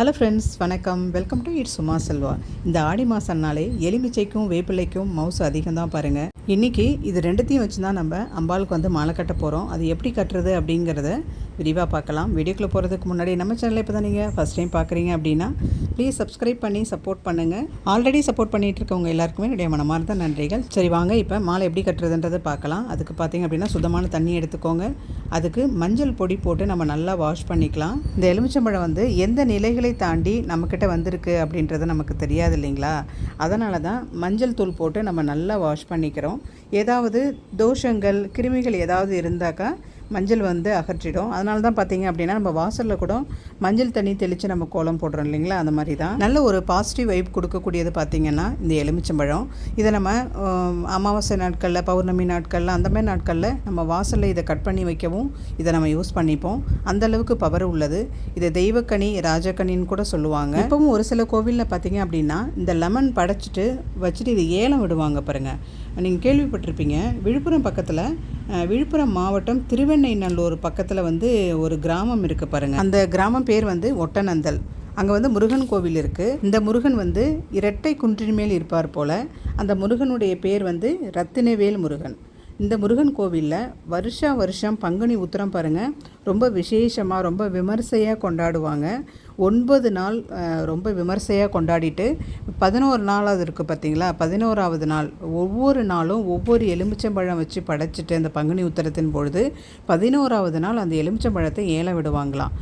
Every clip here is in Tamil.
ஹலோ ஃப்ரெண்ட்ஸ் வணக்கம். Welcome to it Suma Selva. இந்த ஆடி மாதம்னாலே எலுமிச்சைக்கும் வேப்பிலைக்கும் மவுசு அதிகம் தான் பாருங்கள் இன்றைக்கி இது ரெண்டுத்தையும் வச்சு தான் நம்ம அம்பாளுக்கு வந்து மாலை கட்ட போகிறோம் அது எப்படி கட்டுறது அப்படிங்கிறத விரிவாக பார்க்கலாம். வீடியோக்குள்ளே போகிறதுக்கு முன்னாடி நம்ம சேனலை இப்போ தான் நீங்கள் ஃபஸ்ட் டைம் பார்க்குறீங்க அப்படின்னா ப்ளீஸ் சப்ஸ்கிரைப் பண்ணி சப்போர்ட் பண்ணுங்கள் ஆல்ரெடி சப்போர்ட் பண்ணிகிட்டு இருக்கவங்க எல்லாருக்குமே என்னுடைய மனமார்ந்த நன்றிகள். சரி வாங்க இப்போ மாலை எப்படி கட்டுறதுன்றதை பார்க்கலாம். அதுக்கு பார்த்தீங்க அப்படின்னா சுத்தமான தண்ணி எடுத்துக்கோங்க. அதுக்கு மஞ்சள் பொடி போட்டு நம்ம நல்லா வாஷ் பண்ணிக்கலாம். இந்த எலுமிச்சம்பழம் வந்து எந்த நிலைகளை தாண்டி நம்மக்கிட்ட வந்திருக்கு அப்படின்றது நமக்கு தெரியாது இல்லைங்களா? அதனால தான் மஞ்சள் தூள் போட்டு நம்ம நல்லா வாஷ் பண்ணிக்கிறோம். ஏதாவது தோஷங்கள் கிருமிகள் ஏதாவது இருந்தாக்கா மஞ்சள் வந்து அகற்றிடும். அதனால தான் பார்த்தீங்க அப்படின்னா நம்ம வாசலில் கூட மஞ்சள் தண்ணி தெளித்து நம்ம கோலம் போடுறோம் இல்லைங்களா? அந்த மாதிரி தான் நல்ல ஒரு பாசிட்டிவ் வைப் கொடுக்கக்கூடியது பார்த்திங்கன்னா இந்த எலுமிச்சம்பழம். இதை நம்ம அமாவாசை நாட்களில் பௌர்ணமி நாட்களில் அந்த மாதிரி நாட்களில் நம்ம வாசலில் இதை கட் பண்ணி வைக்கவும் இதை நம்ம யூஸ் பண்ணிப்போம். அந்த அளவுக்கு பவர் உள்ளது. இதை தெய்வக்கனி ராஜக்கனின்னு கூட சொல்லுவாங்க. இப்பவும் ஒரு சில கோவிலில் பார்த்தீங்க அப்படின்னா இந்த லெமன் படைச்சிட்டு வச்சுட்டு இது ஏலம் விடுவாங்க பாருங்கள் நீங்கள் கேள்விப்பட்டிருப்பீங்க. விழுப்புரம் பக்கத்தில் விழுப்புரம் மாவட்டம் திருவெண்ணைநல்லூர் பக்கத்தில் வந்து ஒரு கிராமம் இருக்குது பாருங்கள் அந்த கிராமம் பேர் வந்து ஒட்டநந்தல். அங்கே வந்து முருகன் கோவில் இருக்குது இந்த முருகன் வந்து இரட்டை குன்றின் மேல் இருப்பார் போல் அந்த முருகனுடைய பேர் வந்து ரத்தினவேல் முருகன். இந்த முருகன் கோவிலில் வருஷா வருஷம் பங்குனி உத்திரம் பாருங்கள் ரொம்ப விசேஷமாக ரொம்ப விமர்சையாக கொண்டாடுவாங்க. ஒன்பது நாள் ரொம்ப விமர்சையாக கொண்டாடிட்டு பதினோரு நாளாவது இருக்குது பார்த்தீங்களா பதினோராவது நாள். ஒவ்வொரு நாளும் ஒவ்வொரு எலுமிச்சம்பழம் வச்சு படைச்சிட்டு அந்த பங்குனி உத்தரத்தின் பொழுது பதினோராவது நாள் அந்த எலுமிச்சம்பழத்தை ஏலம் விடுவாங்களாம்.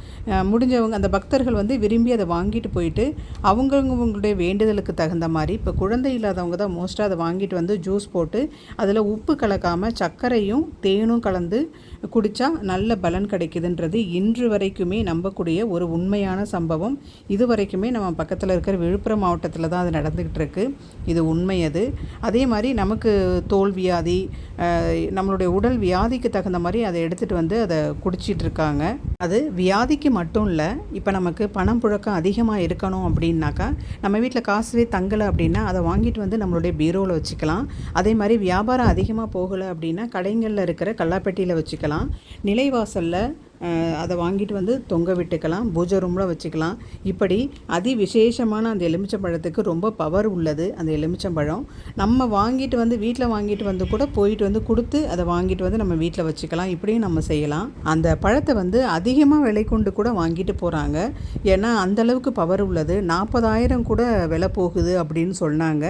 முடிஞ்சவங்க அந்த பக்தர்கள் வந்து விரும்பி அதை வாங்கிட்டு போயிட்டு அவங்கவுங்களுடைய வேண்டுதலுக்கு தகுந்த மாதிரி இப்போ குழந்தை இல்லாதவங்க தான் மோஸ்ட்டாக அதை வாங்கிட்டு வந்து ஜூஸ் போட்டு அதில் உப்பு கலக்காமல் சர்க்கரையும் தேனும் கலந்து குடித்தா நல்ல பலன் கிடைக்குதுன்றது இன்று வரைக்குமே நம்பக்கூடிய ஒரு உண்மையான சம்பவம். சம்பவம். இது வரைக்குமே நம்ம பக்கத்தில் இருக்கிற விழுப்புரம் மாவட்டத்தில் தான் அது நடந்துக்கிட்டு இருக்கு இது உண்மை அது. அதே மாதிரி நமக்கு தோல் வியாதி நம்மளுடைய உடல் வியாதிக்கு தகுந்த மாதிரி அதை எடுத்துகிட்டு வந்து அதை குடிச்சிட்ருக்காங்க. அது வியாதிக்கு மட்டும் இல்லை இப்போ நமக்கு பணம் புழக்கம் அதிகமாக இருக்கணும் அப்படின்னாக்கா நம்ம வீட்டில் காசுவே தங்கலை அப்படின்னா அதை வாங்கிட்டு வந்து நம்மளுடைய பீரோவில் வச்சுக்கலாம். அதே மாதிரி வியாபாரம் அதிகமாக போகலை அப்படின்னா கடைங்களில் இருக்கிற கல்லாப்பெட்டியில் வச்சுக்கலாம். நிலைவாசலில் அதை வாங்கிட்டு வந்து தொங்க விட்டுக்கலாம். பூஜை ரூமில் வச்சுக்கலாம். இப்படி அதி விசேஷமான அந்த எலுமிச்சம்பழத்துக்கு ரொம்ப பவர் உள்ளது அந்த எலுமிச்சம்பழம். நம்ம வாங்கிட்டு வந்து வீட்டில் வாங்கிட்டு வந்து கூட போயிட்டு வந்து கொடுத்து அதை வாங்கிட்டு வந்து நம்ம வீட்டில் வச்சுக்கலாம். இப்படியும் நம்ம செய்யலாம். அந்த பழத்தை வந்து அதி அதிகமாக விலை கொண்டு கூட வாங்கிட்டு போகிறாங்க ஏன்னா அந்த அளவுக்கு பவர் உள்ளது. நாற்பதாயிரம் கூட விலை போகுது அப்படின்னு சொன்னாங்க.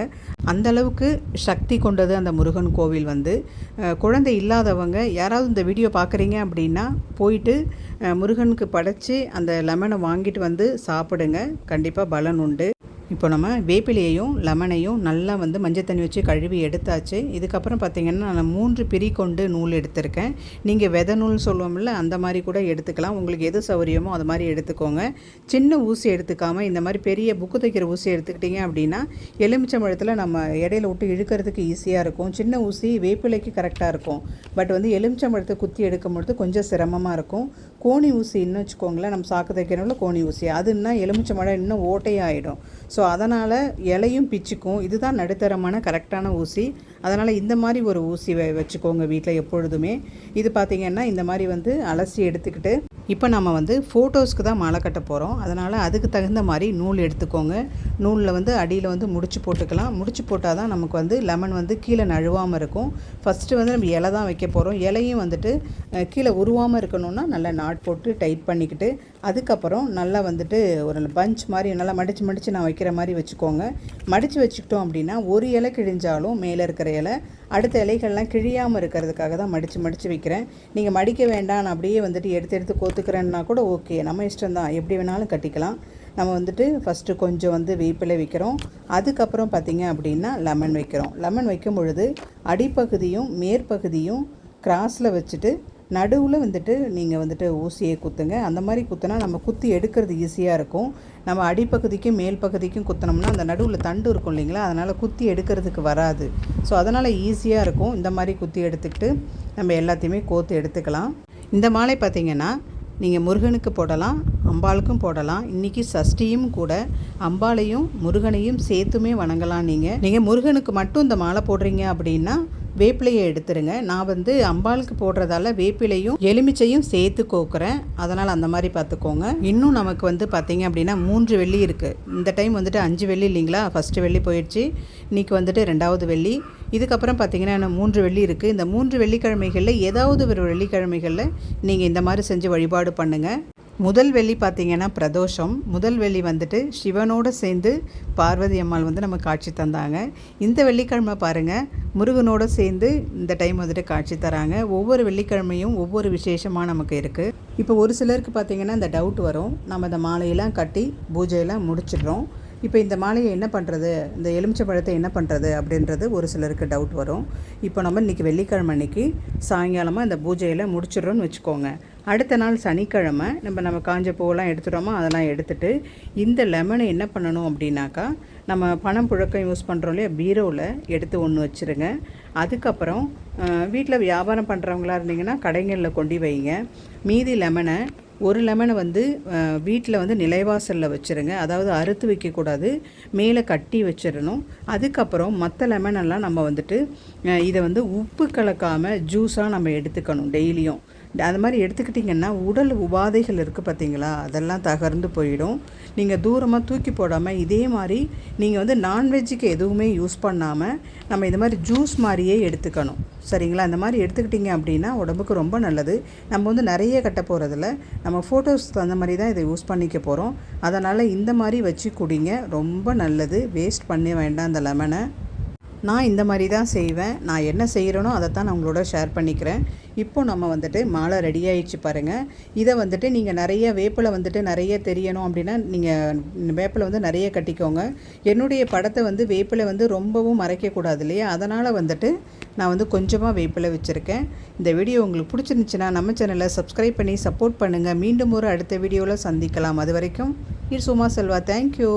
அந்த அளவுக்கு சக்தி கொண்டது அந்த முருகன் கோவில் வந்து. குழந்தை இல்லாதவங்க யாராவது இந்த வீடியோ பார்க்குறீங்க அப்படின்னா போயிட்டு முருகனுக்கு படைச்சி அந்த லெமனை வாங்கிட்டு வந்து சாப்பிடுங்க. கண்டிப்பாக பலன் உண்டு. இப்போ நம்ம வேப்பிலையையும் லெமனையும் நல்லா வந்து மஞ்சள் தண்ணி வச்சு கழுவி எடுத்தாச்சு. இதுக்கப்புறம் பார்த்தீங்கன்னா நான் மூன்று பிரி கொண்டு நூல் எடுத்திருக்கேன். நீங்கள் வித நூல்னு சொல்லுவோம்ல அந்த மாதிரி கூட எடுத்துக்கலாம். உங்களுக்கு எது சௌகரியமோ அது மாதிரி எடுத்துக்கோங்க. சின்ன ஊசி எடுத்துக்காமல் இந்த மாதிரி பெரிய புக்கு தைக்கிற ஊசி எடுத்துக்கிட்டிங்க அப்படின்னா எலுமிச்சம்பழத்தில் நம்ம இடையில விட்டு இழுக்கிறதுக்கு ஈஸியாக இருக்கும். சின்ன ஊசி வேப்பிலைக்கு கரெக்டாக இருக்கும். பட் வந்து எலுமிச்சம்பழத்தை குத்தி எடுக்கும் பொழுது கொஞ்சம் சிரமமாக இருக்கும். கோணி ஊசி இன்னும் வச்சுக்கோங்களேன் நம்ம சாக்கு தைக்கிறோம்ல கோணி ஊசி. அது இன்னும் எலுமிச்சம்பழம் இன்னும் ஓட்டையாகிடும் ஸோ அதனால் இலையும் பிச்சுக்கும். இதுதான் நடுத்தரமான கரெக்டான ஊசி. அதனால் இந்த மாதிரி ஒரு ஊசி வ வச்சுக்கோங்க வீட்டில் எப்பொழுதுமே. இது பார்த்திங்கன்னா இந்த மாதிரி வந்து அலசி எடுத்துக்கிட்டு இப்போ நம்ம வந்து ஃபோட்டோஸ்க்கு தான் மாலை கட்ட போகிறோம் அதனால் அதுக்கு தகுந்த மாதிரி நூல் எடுத்துக்கோங்க. நூலில் வந்து அடியில் வந்து முடிச்சு போட்டுக்கலாம். முடிச்சு போட்டால் தான் நமக்கு வந்து லெமன் வந்து கீழே நழுவாமல் இருக்கும். ஃபஸ்ட்டு வந்து நம்ம இலை தான் வைக்க போகிறோம் இலையும் வந்துட்டு கீழே உருவாமல் இருக்கணும்னா நல்லா நாட் போட்டு டைட் பண்ணிக்கிட்டு அதுக்கப்புறம் நல்லா வந்துட்டு ஒரு பஞ்ச் மாதிரி நல்லா மடித்து மடித்து நான் வைக்கிற மாதிரி வச்சுக்கோங்க. மடித்து வச்சுக்கிட்டோம் அப்படின்னா ஒரு இலை கிழிஞ்சாலும் மேலே இருக்கிற இலை அடுத்த இலைகள்லாம் கிழியாமல் இருக்கிறதுக்காக தான் மடித்து மடித்து வைக்கிறேன். நீங்கள் மடிக்க வேண்டாம் நான் அப்படியே வந்துட்டு எடுத்து எடுத்து கோத்துக்கிறேன்னா கூட ஓகே. நம்ம இஷ்டம்தான் எப்படி வேணாலும் கட்டிக்கலாம். நம்ம வந்துட்டு ஃபஸ்ட்டு கொஞ்சம் வந்து வேப்பிலை வைக்கிறோம். அதுக்கப்புறம் பார்த்திங்க அப்படின்னா லெமன் வைக்கிறோம். லெமன் வைக்கும் பொழுது அடிப்பகுதியும் மேற்பகுதியும் கிராஸில் வச்சுட்டு நடுவில் வந்துட்டு நீங்கள் வந்துட்டு ஊசியை குத்துங்க. அந்த மாதிரி குத்துனா நம்ம குத்தி எடுக்கிறது ஈஸியாக இருக்கும். நம்ம அடிப்பகுதிக்கும் மேல் பகுதிக்கும் குத்தினோம்னா அந்த நடுவில் தண்டு இருக்கும் இல்லைங்களா? அதனால் குத்தி எடுக்கிறதுக்கு வராது. ஸோ அதனால் ஈஸியாக இருக்கும். இந்த மாதிரி குத்தி எடுத்துக்கிட்டு நம்ம எல்லாத்தையுமே கோத்து எடுத்துக்கலாம். இந்த மாலை பார்த்திங்கன்னா நீங்கள் முருகனுக்கு போடலாம் அம்பாளுக்கும் போடலாம். இன்றைக்கி சஷ்டியும் கூட அம்பாளையும் முருகனையும் சேர்த்துமே வணங்கலாம் நீங்கள் நீங்கள் முருகனுக்கு மட்டும் இந்த மாலை போடுறீங்க அப்படின்னா வேப்பிலையை எடுத்துருங்க. நான் வந்து அம்பாளுக்கு போடுறதால வேப்பிலையும் எலுமிச்சையும் சேர்த்து கோக்குறேன். அதனால் அந்த மாதிரி பார்த்துக்கோங்க. இன்னும் நமக்கு வந்து பார்த்தீங்க அப்படின்னா மூன்று வெள்ளி இருக்குது இந்த டைம் வந்துட்டு அஞ்சு வெள்ளி இல்லைங்களா? ஃபஸ்ட்டு வெள்ளி போயிடுச்சு. இன்றைக்கி வந்துட்டு ரெண்டாவது வெள்ளி. இதுக்கப்புறம் பார்த்தீங்கன்னா மூன்று வெள்ளி இருக்குது இந்த மூன்று வெள்ளிக்கிழமைகளில் ஏதாவது ஒரு வெள்ளிக்கிழமைகளில் நீங்கள் இந்த மாதிரி செஞ்சு வழிபாடு பண்ணுங்கள் முதல் வெள்ளி பார்த்திங்கன்னா பிரதோஷம். முதல் வெள்ளி வந்துட்டு சிவனோடு சேர்ந்து பார்வதி அம்மாள் வந்து நம்ம காட்சி தந்தாங்க. இந்த வெள்ளிக்கிழமை பாருங்கள் முருகனோடு சேர்ந்து இந்த டைம் வந்துட்டு காட்சி தராங்க. ஒவ்வொரு வெள்ளிக்கிழமையும் ஒவ்வொரு விசேஷமாக நமக்கு இருக்குது இப்போ ஒரு சிலருக்கு பார்த்தீங்கன்னா இந்த டவுட் வரும். நம்ம இந்த மாலையெல்லாம் கட்டி பூஜையெல்லாம் முடிச்சிடுறோம். இப்போ இந்த மாலையை என்ன பண்ணுறது இந்த எலுமிச்சை பழத்தை என்ன பண்ணுறது அப்படின்றது ஒரு சிலருக்கு டவுட் வரும். இப்போ நம்ம இன்றைக்கி வெள்ளிக்கிழமை அன்னைக்கு சாயங்காலமாக இந்த பூஜையில் முடிச்சிடுறோன்னு வச்சுக்கோங்க. அடுத்த நாள் சனிக்கிழமை நம்ம நம்ம காஞ்ச பூவெல்லாம் எடுத்துட்டோமோ அதெல்லாம் எடுத்துகிட்டு இந்த லெமனை என்ன பண்ணணும் அப்படின்னாக்கா நம்ம பணம் புழக்கம் யூஸ் பண்ணுறோம் இல்லையா? பீரோவில் எடுத்து ஒன்று வச்சுருங்க. அதுக்கப்புறம் வீட்டில் வியாபாரம் பண்ணுறவங்களா இருந்தீங்கன்னா கடைகளில் கொண்டு வைங்க. மீதி லெமனை ஒரு லெமனை வந்து வீட்டில் வந்து நிலைவாசலில் வச்சுருங்க. அதாவது அறுத்து வைக்கக்கூடாது. மேலே கட்டி வச்சிடணும். அதுக்கப்புறம் மற்ற லெமனெல்லாம் நம்ம வந்துட்டு இதை வந்து உப்பு கலக்காமல் ஜூஸாக நம்ம எடுத்துக்கணும் டெய்லியும். அது மாதிரி எடுத்துக்கிட்டிங்கன்னா உடல் உபாதைகள் இருக்குது பார்த்தீங்களா அதெல்லாம் தகர்ந்து போயிடும். நீங்கள் தூரமாக தூக்கி போடாமல் இதே மாதிரி நீங்கள் வந்து நான்வெஜ்ஜுக்கு எதுவுமே யூஸ் பண்ணாமல் நம்ம இந்த மாதிரி ஜூஸ் மாதிரியே எடுத்துக்கணும். சரிங்களா? இந்த மாதிரி எடுத்துக்கிட்டிங்க அப்படின்னா உடம்புக்கு ரொம்ப நல்லது. நம்ம வந்து நிறைய கட்ட போகிறதில்ல நம்ம ஃபோட்டோஸ் தகுந்த மாதிரி தான் இதை யூஸ் பண்ணிக்க போகிறோம் அதனால் இந்த மாதிரி வச்சு குடிங்க. ரொம்ப நல்லது. வேஸ்ட் பண்ண வேண்டாம் அந்த லெமனை நான் இந்த மாதிரி தான் செய்வேன். நான் என்ன செய்கிறேனோ அதை தான் நான் உங்களோட ஷேர் பண்ணிக்கிறேன். இப்போ நம்ம வந்துட்டு மாலை ரெடி ஆயிடுச்சு பாருங்கள் இதை வந்துட்டு நீங்கள் நிறைய வேப்பிலை வந்துட்டு நிறைய தெரியணும் அப்படின்னா நீங்கள் வேப்பிலை வந்து நிறைய கட்டிக்கோங்க. என்னுடைய படத்தை வந்து வேப்பிலை வந்து ரொம்பவும் மறைக்கக்கூடாது இல்லையா? அதனால் வந்துட்டு நான் வந்து கொஞ்சமாக வேப்பிலை வச்சுருக்கேன். இந்த வீடியோ உங்களுக்கு பிடிச்சிருந்துச்சுன்னா நம்ம சேனலை சப்ஸ்கிரைப் பண்ணி சப்போர்ட் பண்ணுங்கள் மீண்டும் ஒரு அடுத்த வீடியோவில் சந்திக்கலாம். அது வரைக்கும் இட்ஸ் உமா செல்வா. தேங்க்யூ